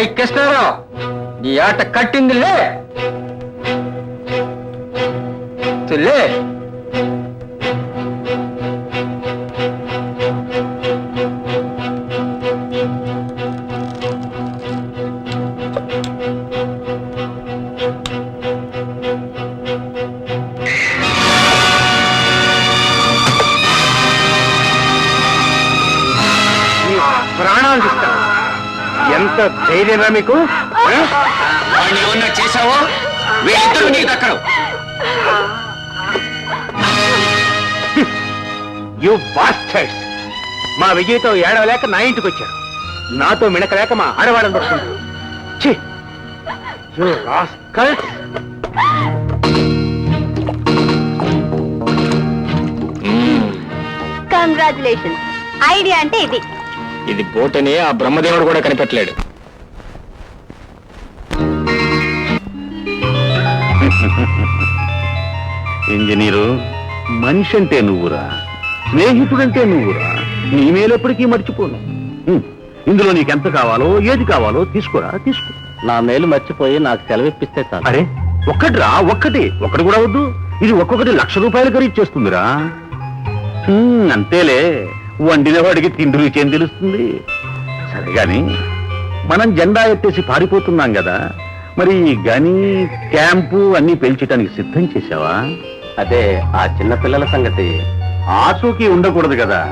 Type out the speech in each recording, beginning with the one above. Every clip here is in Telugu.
రై కృష్ణారావు నీ ఆట కట్టింది లే. ఎంత ధైర్యరా మీకు? ఏమన్నా చేశావో? వీళ్ళిద్దరూ నీకు దక్కరు యు బాస్టర్స్ మా విజయ్తో ఏడవలేక నా ఇంటికి వచ్చారు. నాతో మిడకలేక మా ఆడవాళ్ళని పట్టుకుంటారు ఛీ! యు రాస్కల్స్ ఐడియా అంటే ఇది. ఇది బోటని ఆ బ్రహ్మదేవుడు కూడా కనిపెట్టలేడు. ఇంజనీరు మనిషి అంటే నువ్వురా స్నేహితుడంటే నువ్వురా నీ మేలెప్పటికీ మర్చిపోను. ఇందులో నీకెంత కావాలో ఏది కావాలో తీసుకోరా తీసుకో. నా మేలు మర్చిపోయి నాకు సెలవిప్పిస్తే చాలు. అరే ఒక్కటిరా ఒక్కటి. ఒక్కటి కూడా వద్దు. ఇది ఒక్కొక్కటి లక్ష రూపాయలు ఖరీదు చేస్తుందిరా. అంతేలే. వండిన వాడికి తిండి రుచి ఏం తెలుస్తుంది. సరే గాని మనం జెండా ఎత్తేసి పారిపోతున్నాం కదా. మరి గని క్యాంపు అన్ని పెంచడానికి సిద్ధం చేశావా? అదే ఆ చిన్న పిల్లల సంగతి. ఆచూకీ ఉండకూడదు కదా.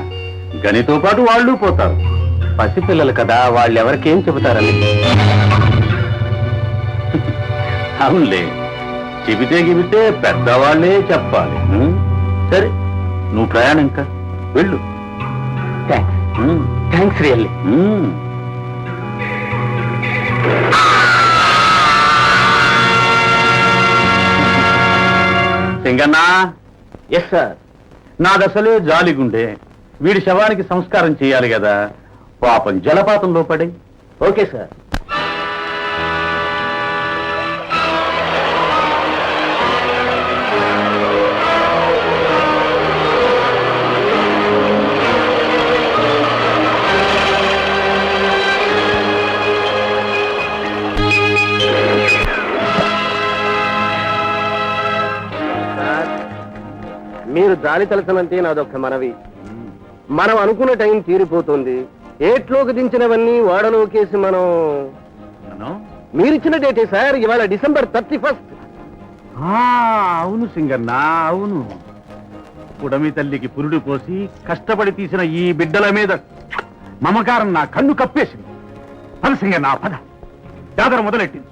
గనితో పాటు వాళ్ళు పోతారు. పసిపిల్లలు కదా వాళ్ళు ఎవరికేం చెబుతారని. అవునులే. చెబితే గిబితే పెద్దవాళ్ళే చెప్పాలి. ఉం? సరే నువ్వు ప్రయాణం ఇంకా. వెళ్ళు. Thanks um. Thanks really um. Singanna? Yes sir నాదసలే జాలిగుండే. వీడి శవానికి సంస్కారం చేయాలి కదా. పాపం జలపాతంలో పడి. ఓకే సార్ జాలి తలచనంతే నాదొక్క మనవి. మనం అనుకున్న టైం తీరిపోతుంది. ఏట్లోకి దించినవన్నీ వాడలోకేసి మనం మనం? మీరిచ్చిన డేటే సార్ ఇవాళ డిసెంబర్ థర్టీ ఫస్ట్. ఆ, అవును సింగన్న అవును. పుడమి తల్లికి పురుడు పోసి కష్టపడి తీసిన ఈ బిడ్డల మీద మమకారం నా కన్ను కప్పేసింది. పద సింగన్న పద. జాతర మొదలెట్టింది.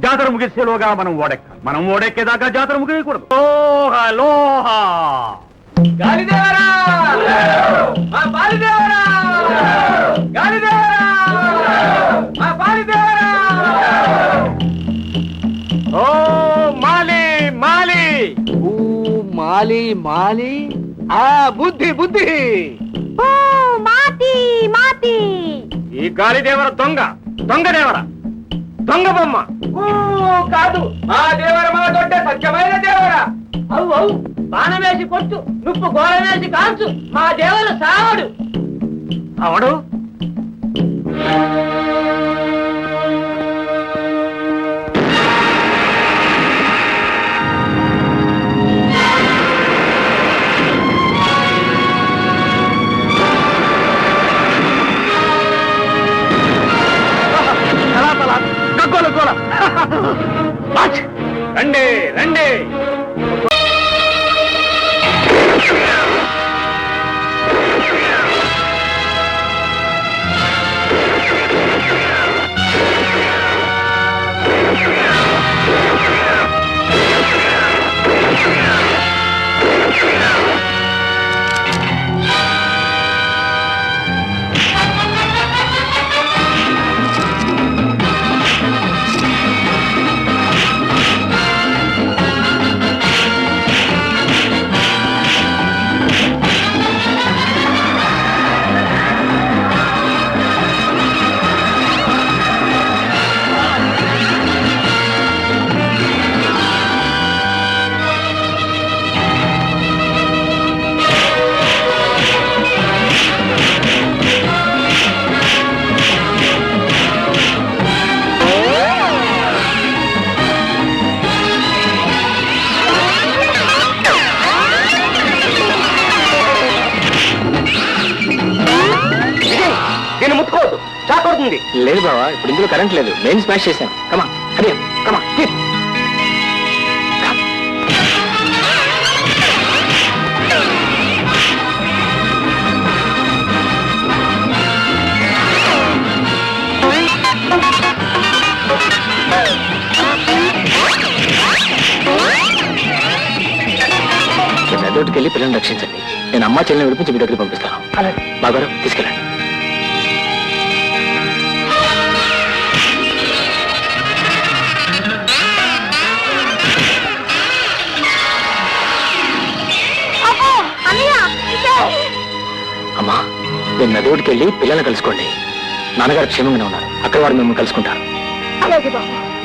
జాతర ముగిసేలోగా మనం ఓడెక్కాలి. మనం ఓడెక్కేదాకా జాతర ముగియకూడదు. లోహ లోహ! ఓ మాలి మాలి ఊ మాలి మాలి ఆ బుద్ధి బుద్ధి ఓ మాతి మాతి ఈ గాలిదేవర దొంగ దొంగ దేవర దొంగ బొమ్మ కాదు ఆ దేవర మా దొడ్డ సత్యమైన దేవర అవు అవు బాణమేసి కొట్టు నుప్పు గోడ కాల్చు మా దేవుడు సావడు. అవడు అవుతుంది లేదు బావా ఇప్పుడు ఇందులో కరెంట్ లేదు. మెయిన్ స్మాష్ చేశాను. కమా హరి కమా నదోటికి వెళ్ళి పిల్లల్ని రక్షించండి. నేను అమ్మ చెల్లిని విడిపించి మీ దగ్గరికి పంపిస్తాను. బాగారు తీసుకెళ్ళండి. నేను మెదోడికి వెళ్ళి పిల్లల్ని కలుసుకోండి. నాన్నగారు క్షేమంగానే ఉన్నారు. అక్కడ వారు మిమ్మల్ని కలుసుకుంటారు. అలాగే బాబు.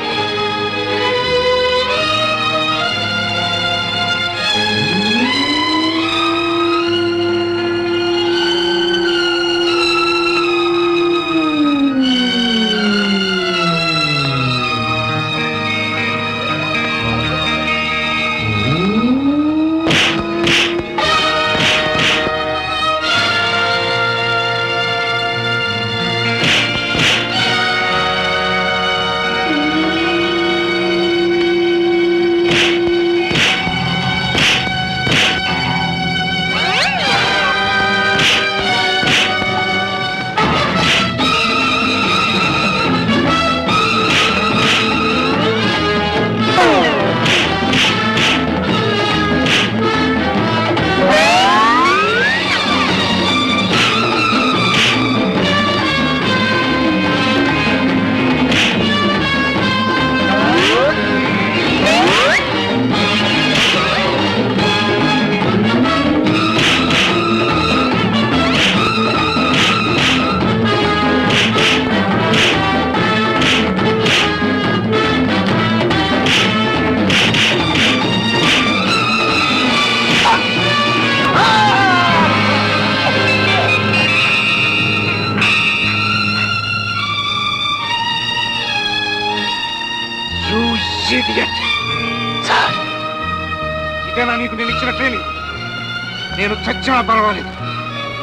చచ్చినా పర్వాలేదు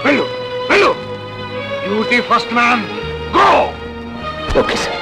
వెళ్ళు వెళ్ళు. Duty first man go! Okay sir.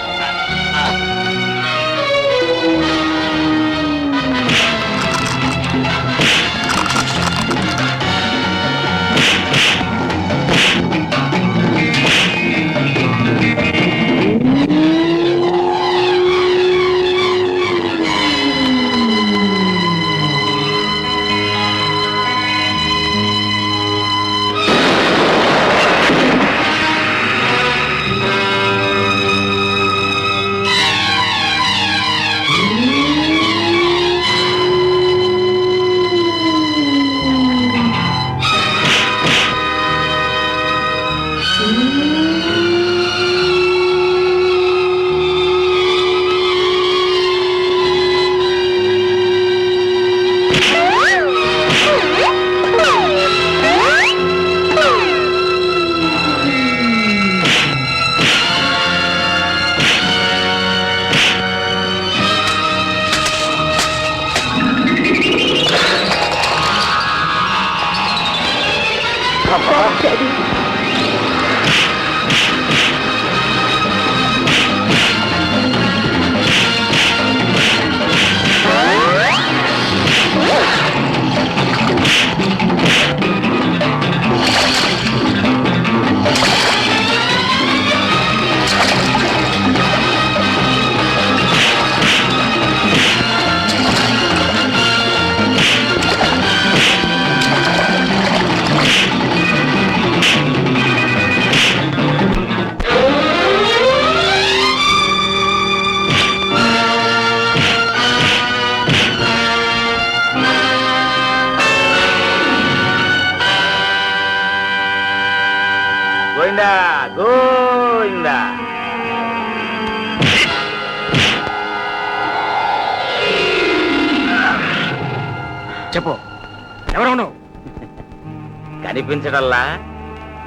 కనిపించడల్లా?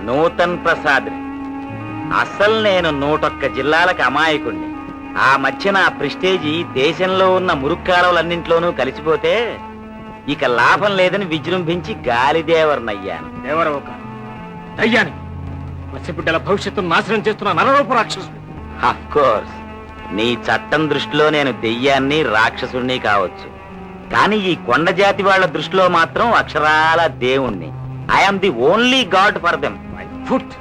Nutan Prasad. అసలు నేను నూటొక్క జిల్లాలకు అమాయకుణ్ణి. ఆ మధ్య నా ప్రిస్టేజీ దేశంలో ఉన్న మురుక్కాలవులన్నింట్లోనూ కలిసిపోతే ఇక లాభం లేదని విజృంభించి గాలిదేవరనయ్యాను దయ్యాని. పసిబిడ్డల భవిష్యత్తును నాశనం చేస్తున్న నరరూప రాక్షసుడు. కోర్స్ నీ చట్టం దృష్టిలో నేను దెయ్యాన్ని రాక్షసుణ్ణి కావచ్చు. కానీ ఈ కొండ జాతి వాళ్ళ దృష్టిలో మాత్రం అక్షరాల దేవుణ్ణి. I'm the only god for them foot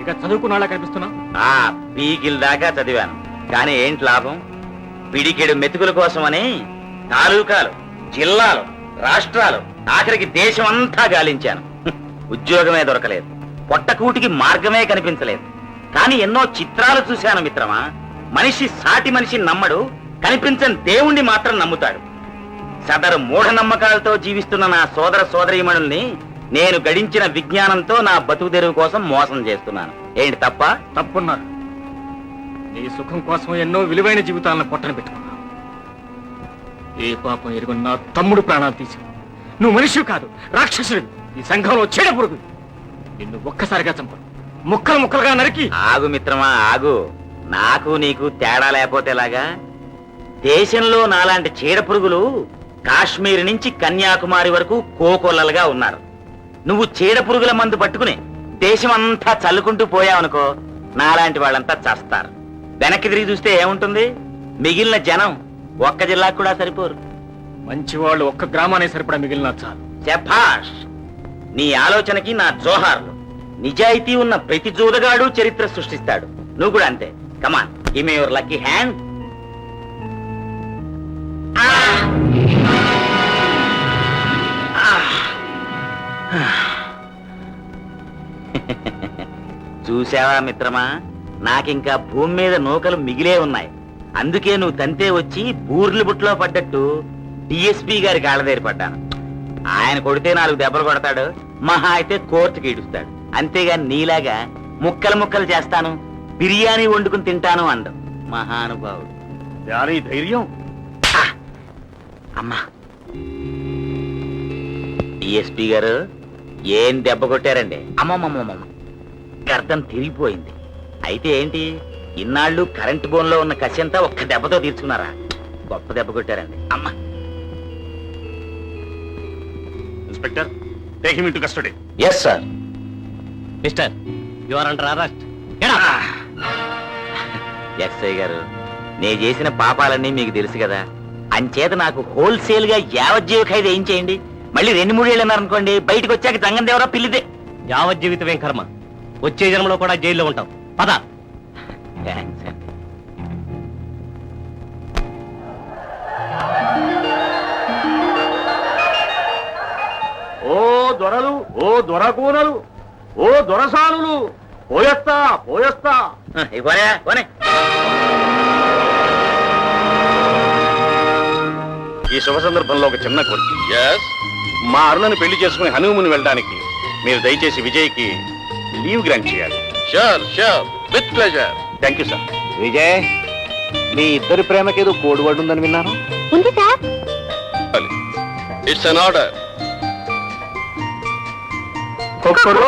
ఇక చదువుకున్నాళ్ళ కనిపిస్తున్నా. ఆ పీకిల్ దాకా చదివాను. కానీ ఏంటి లాభం? పిడికెడు మెతుకుల కోసమని తాలూకాలు జిల్లాలు రాష్ట్రాలు ఆఖరికి దేశం అంతా గాలించాను. ఉద్యోగమే దొరకలేదు. పొట్టకూటికి మార్గమే కనిపించలేదు. కానీ ఎన్నో చిత్రాలు చూశాను మిత్రమా. మనిషి సాటి మనిషి నమ్మడు కనిపించని దేవుణ్ణి మాత్రం నమ్ముతాడు. సదరు మూఢనమ్మకాలతో జీవిస్తున్న నా సోదర సోదరీమణుల్ని నేను గడించిన విజ్ఞానంతో నా బతుకు తెరువు కోసం మోసం చేస్తున్నాను. ఏంటి తప్ప? తప్పున్నారు. నీ సుఖం కోసం ఎన్నో విలువైన జీవితాలను పొట్టన పెట్టుకున్నావు. ఏ పాపం ఎరుగున్న నా తమ్ముడు ప్రాణాలు తీసి నువ్వు మనిషి కాదు రాక్షసుడు ఈ సంఘంలో చీడ పురుగు నిన్ను ఒక్కసారిగా చంపను. ముక్కలు ముక్కలుగా నరికి. ఆగు మిత్రమా ఆగు. నాకు నీకు తేడా లేకపోతే ఎలాగా? దేశంలో నాలాంటి చీడ పురుగులు కాశ్మీర్ నుంచి కన్యాకుమారి వరకు కోకొల్లలుగా ఉన్నారు. నువ్వు చీడ పురుగుల మందు పట్టుకుని దేశం అంతా చల్లుకుంటూ పోయావనుకో నాలాంటి వాళ్ళంతా చస్తారు. వెనక్కి తిరిగి చూస్తే ఏముంటుంది? మిగిలిన జనం ఒక్క జిల్లాకు కూడా సరిపోరు. మంచి వాళ్ళు ఒక్క గ్రామానికి సరిపడా మిగిలిన చాలు. శభాష్ నీ ఆలోచనకి నా జోహార్లు. నిజాయితీ ఉన్న ప్రతి జూదగాడు చరిత్ర సృష్టిస్తాడు. నువ్వు కూడా అంతే. Come on give your lucky hand చూసావా మిత్రమా? నాకింకా భూమి మీద నూకలు మిగిలే ఉన్నాయి. అందుకే నువ్వు తంతే వచ్చి బూర్లు బుట్లో పడ్డట్టు డిఎస్పి గారి కాళ్ళదేరి పడ్డాను. ఆయన కొడితే నాలుగు దెబ్బలు కొడతాడు మహా అయితే కోర్టుకి ఈడుస్తాడు. అంతేగాని నీలాగా ముక్కలు ముక్కలు చేస్తాను బిర్యానీ వండుకుని తింటాను అండం. మహానుభావుడు. దాని ధైర్యం! అమ్మా. డిఎస్పి గారు ఏం దెబ్బ కొట్టారండి? అమ్మమ్మమ్మమ్మ. గర్దం తిరిగిపోయింది. అయితే ఏంటి? ఇన్నాళ్ళు కరెంట్ బోన్లో ఉన్న కసి అంతా ఒక్క దెబ్బతో తీర్చుకున్నారా? గొప్ప దెబ్బ కొట్టారండి. అమ్మా. Inspector take him into custody yes sir mister you are under arrest SI గారు నేను చేసిన పాపాలన్నీ మీకు తెలుసు కదా. అంచేత నాకు హోల్సేల్గా యావజ్జీవ ఖైదు ఏం చేయండి? మళ్ళీ రెండు మూడేళ్ళు అన్నారనుకోండి బయటకు వచ్చాక జంగం దేవరా పిల్లిదే. యావజ్జీవితమేం కర్మ? వచ్చే జన్మలో కూడా జైల్లో ఉంటాం. పద. ఓ దొరలు ఓ దొరకూనలు ఓ దొరసానులు పోయొస్తా పోయొస్తా. ఇవ్వనే పోనే. ఈ శుభ సందర్భంలో ఒక చిన్న కోరిక. మా అరుణని పెళ్ళి చేసుకుని హనుమూన్ వెళ్ళడానికి మీరు దయచేసి విజయ్కి లీవ్ గ్రాంట్ చేయాలి. Sure sure with pleasure thank you sir Vijay మీ ఇద్దరి ప్రేమకేదో కోడివాడు ఉందని విన్నాను. ఉంది సార్. It's an order cooker